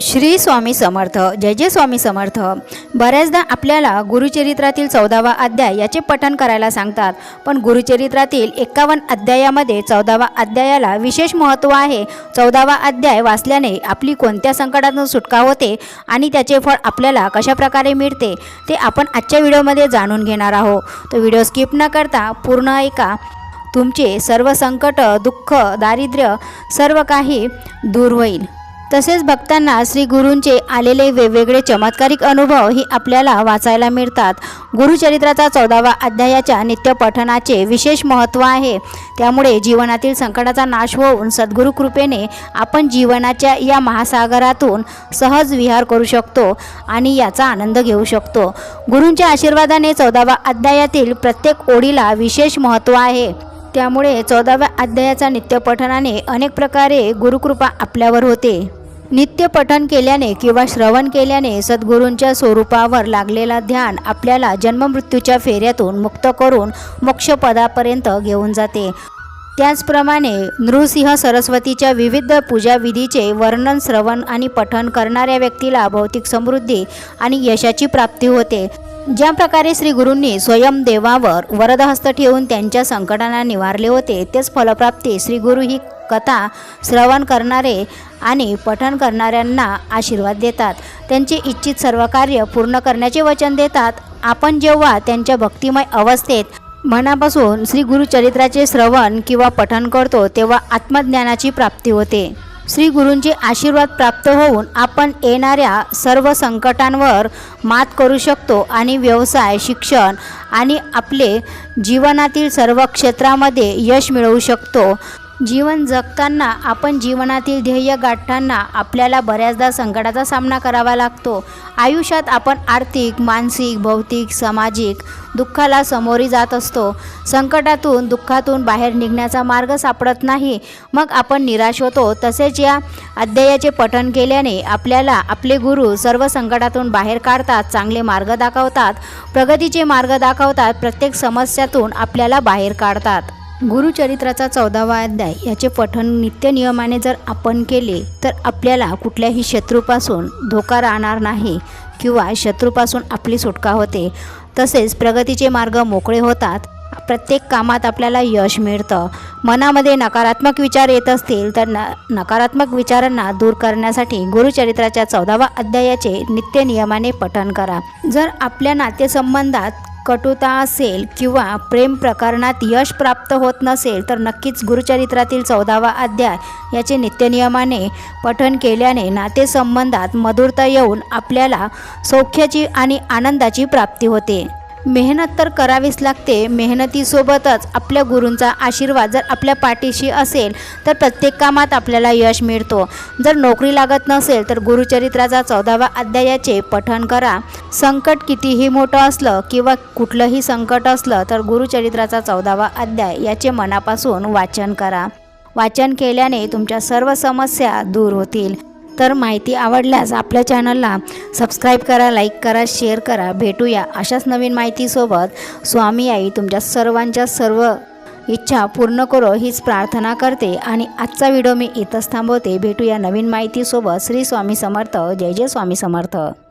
श्री स्वामी समर्थ जय जय स्वामी समर्थ. बऱ्याचदा आपल्याला गुरुचरित्रातील चौदावा अध्याय याचे पठण करायला सांगतात पण गुरुचरित्रातील एकावन्न अध्यायामध्ये चौदावा अध्यायाला विशेष महत्त्व आहे. चौदावा अध्याय वाचल्याने आपली कोणत्या संकटातून सुटका होते आणि त्याचे फळ आपल्याला कशाप्रकारे मिळते ते आपण आजच्या व्हिडिओमध्ये जाणून घेणार आहोत. तो व्हिडिओ स्किप न करता पूर्ण ऐका. तुमचे सर्व संकट दुःख दारिद्र्य सर्व काही दूर होईल. तसेच भक्तांना श्री गुरूंचे आलेले वेगवेगळे चमत्कारिक अनुभव ही आपल्याला वाचायला मिळतात. गुरुचरित्राचा चौदावा अध्यायाच्या नित्यपठणाचे विशेष महत्त्व आहे. त्यामुळे जीवनातील संकटाचा नाश होऊन सद्गुरू कृपेने आपण जीवनाच्या या महासागरातून सहज विहार करू शकतो आणि याचा आनंद घेऊ शकतो. गुरूंच्या आशीर्वादाने चौदावा अध्यायातील प्रत्येक ओळीला विशेष महत्त्व आहे. त्यामुळे चौदाव्या अध्यायाचा नित्यपठनाने अनेक प्रकारे गुरुकृपा आपल्यावर होते. नित्य पठण केल्याने किंवा श्रवण केल्याने सद्गुरूंच्या स्वरूपावर लागलेला ध्यान आपल्याला जन्ममृत्यूच्या फेऱ्यातून मुक्त करून मोक्षपदापर्यंत घेऊन जाते. त्याचप्रमाणे नृसिंह सरस्वतीच्या विविध पूजाविधीचे वर्णन श्रवण आणि पठण करणाऱ्या व्यक्तीला भौतिक समृद्धी आणि यशाची प्राप्ती होते. ज्या प्रकारे श्री गुरूंनी स्वयं देवावर वरदहस्त ठेवून त्यांच्या संकटांना निवारले होते तेच फलप्राप्ती श्री गुरु ही कथा श्रवण करणारे आणि पठण करणाऱ्यांना आशीर्वाद देतात. त्यांचे इच्छित सर्व कार्य पूर्ण करण्याचे वचन देतात. आपण जेव्हा त्यांच्या भक्तिमय अवस्थेत मनापासून श्री गुरुचरित्राचे श्रवण किंवा पठण करतो तेव्हा आत्मज्ञानाची प्राप्ती होते. श्री गुरूंचे आशीर्वाद प्राप्त होऊन आपण येणाऱ्या सर्व संकटांवर मात करू शकतो आणि व्यवसाय शिक्षण आणि आपले जीवनातील सर्व क्षेत्रामध्ये यश मिळवू शकतो. जीवन जगताना आपण जीवनातील ध्येय गाठताना आपल्याला बऱ्याचदा संकटाचा सामना करावा लागतो. आयुष्यात आपण आर्थिक मानसिक भौतिक सामाजिक दुःखाला सामोरी जात असतो. संकटातून दुःखातून बाहेर निघण्याचा मार्ग सापडत नाही. मग आपण निराश होतो. तसेच या अध्यायाचे पठण केल्याने आपल्याला आपले गुरु सर्व संकटातून बाहेर काढतात चांगले मार्ग दाखवतात. प्रगतीचे मार्ग दाखवतात. प्रत्येक समस्यातून आपल्याला बाहेर काढतात. गुरुचरित्राचा चौदावा अध्याय याचे पठण नित्य नियमाने जर आपण केले तर आपल्याला कुठल्याही शत्रूपासून धोका राहणार नाही किंवा शत्रूपासून आपली सुटका होते. तसेच प्रगतीचे मार्ग मोकळे होतात. प्रत्येक कामात आपल्याला यश मिळतं. मनामध्ये नकारात्मक विचार येत असतील तर न नकारात्मक विचारांना दूर करण्यासाठी गुरुचरित्राच्या चौदावा अध्यायाचे नित्य नियमाने पठण करा. जर आपल्या नातेसंबंधात कटुता असेल किंवा प्रेम प्रकरणात यश प्राप्त होत नसेल तर नक्कीच गुरुचरित्रातील चौदावा अध्याय याचे नित्यनियमाने पठण केल्याने नातेसंबंधात मधुरता येऊन आपल्याला सौख्याची आणि आनंदाची प्राप्ती होते. मेहनत तर करावीच लागते. मेहनतीसोबतच आपल्या गुरूंचा आशीर्वाद जर आपल्या पाठीशी असेल तर प्रत्येक कामात आपल्याला यश मिळतो. जर नोकरी लागत नसेल तर गुरुचरित्राचा चौदावा अध्यायाचे पठण करा. संकट कितीही मोठं असलं किंवा कुठलंही संकट असलं तर गुरुचरित्राचा चौदावा अध्याय याचे मनापासून वाचन करा. वाचन केल्याने तुमच्या सर्व समस्या दूर होतील. तर माहिती आवडल्यास आपल्या चॅनलला सबस्क्राईब करा लाईक करा शेअर करा. भेटूया अशाच नवीन माहितीसोबत. स्वामी आई तुमच्या सर्वांच्या सर्व इच्छा पूर्ण करो हीच प्रार्थना करते. आणि आजचा व्हिडिओ मी इथंच थांबवते. भेटूया नवीन माहितीसोबत. श्री स्वामी समर्थ. जय जय स्वामी समर्थ.